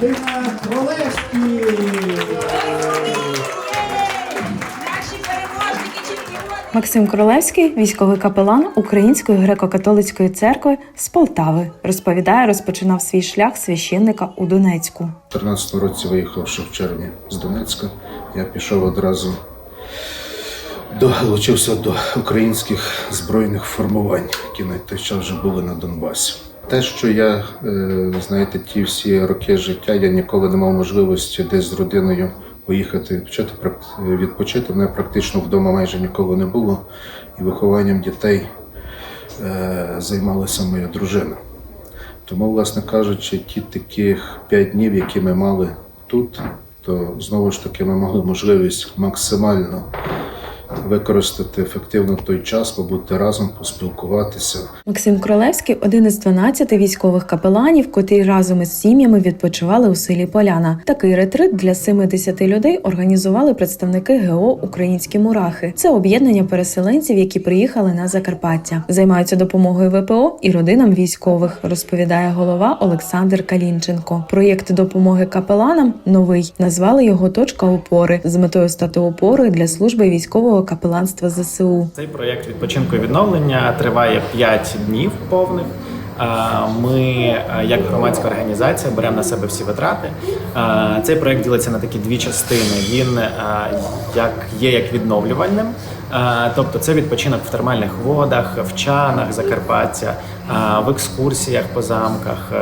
переможники чемпіони. Максим Королевський, військовий капелан Української греко-католицької церкви з Полтави, розповідає, розпочинав свій шлях священника у Донецьку. У 2014 році виїхавши в червні з Донецька, я пішов одразу долучився до українських збройних формувань, які на той час вже були на Донбасі. Те, що я, е, знаєте, ті всі роки життя, я ніколи не мав можливості десь з родиною поїхати відпочити. відпочити. Мене практично вдома майже ніколи не було. І вихованням дітей е, займалася моя дружина. Тому, власне кажучи, ті таких п'ять днів, які ми мали тут, то знову ж таки ми мали можливість максимально використати ефективно той час, побути разом, поспілкуватися. Максим Кролевський один із 12 військових капеланів, котрі разом із сім'ями відпочивали у селі Поляна. Такий ретрит для 70 людей організували представники ГО Українські мурахи. Це об'єднання переселенців, які приїхали на Закарпаття. Займаються допомогою ВПО і родинам військових, розповідає голова Олександр Калінченко. Проєкт допомоги капеланам новий. Назвали його Точка опори з метою стати опорою для служби військового капеланства ЗСУ. Цей проєкт відпочинку і відновлення триває 5 днів повних. Ми, як громадська організація, беремо на себе всі витрати. Цей проєкт ділиться на такі дві частини. Він як є як відновлювальним, тобто це відпочинок в термальних водах, в чанах Закарпаття, в екскурсіях по замках,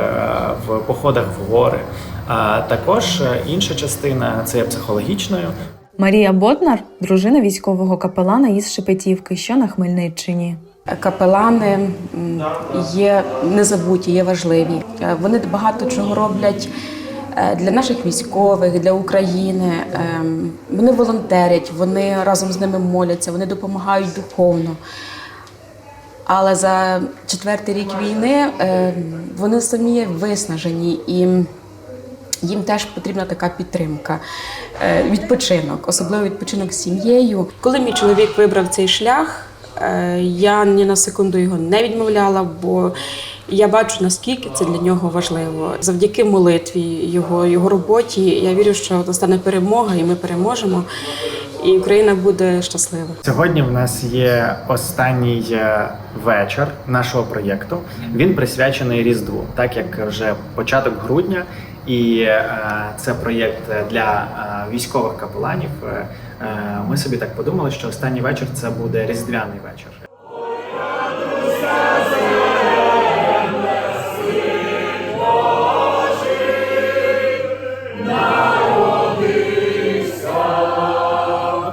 в походах в гори. А також інша частина це є психологічною. Марія Боднар, дружина військового капелана із Шепетівки, що на Хмельниччині. Капелани є незабуті, є важливі. Е, Вони багато чого роблять е, для наших військових, для України. Ем, Вони волонтерять, вони разом з ними моляться, вони допомагають духовно. Але за четвертий рік війни е, вони самі виснажені і їм теж потрібна така підтримка, е, відпочинок, особливо відпочинок з сім'єю. Коли мій чоловік вибрав цей шлях, е, я ні на секунду його не відмовляла, бо я бачу, наскільки це для нього важливо. Завдяки молитві, його, його роботі, я вірю, що настане перемога, і ми переможемо, і Україна буде щаслива. Сьогодні в нас є останній е, вечір нашого проєкту. Він присвячений Різдву, так як вже початок грудня, і е, це проєкт для е, військових капеланів. Е, Ми собі так подумали, що останній вечір це буде різдвяний вечір.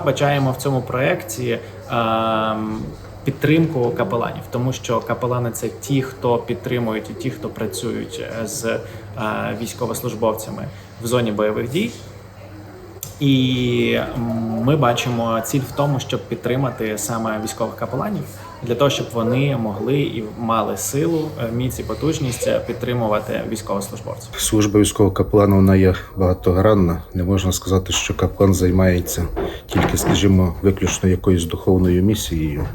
Бачаємо в цьому проєкті ем, підтримку капеланів, тому що капелани це ті, хто підтримують і ті, хто працюють е, з е, військовослужбовцями в зоні бойових дій. І ми бачимо ціль в тому, щоб підтримати саме військових капеланів для того, щоб вони могли і мали силу, е, міць і потужність е, підтримувати військовослужбовців. Служба військового капелана вона є багатогранна. Не можна сказати, що капелан займається тільки, скажімо, виключно якоюсь духовною місією.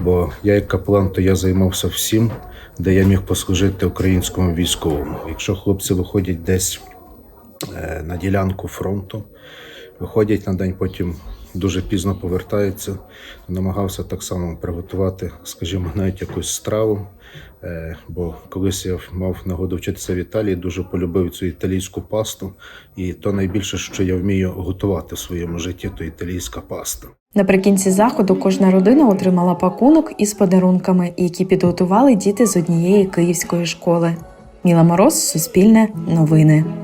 Бо я, як капелан, то я займався всім, де я міг послужити українському військовому. Якщо хлопці виходять десь е, на ділянку фронту, виходять на день, потім дуже пізно повертаються. Намагався так само приготувати, скажімо, навіть якусь страву. Е, Бо колись я мав нагоду вчитися в Італії, дуже полюбив цю італійську пасту. І то найбільше, що я вмію готувати в своєму житті, то італійська паста. Наприкінці заходу кожна родина отримала пакунок із подарунками, які підготували діти з однієї київської школи. Міла Мороз, Суспільне, Новини.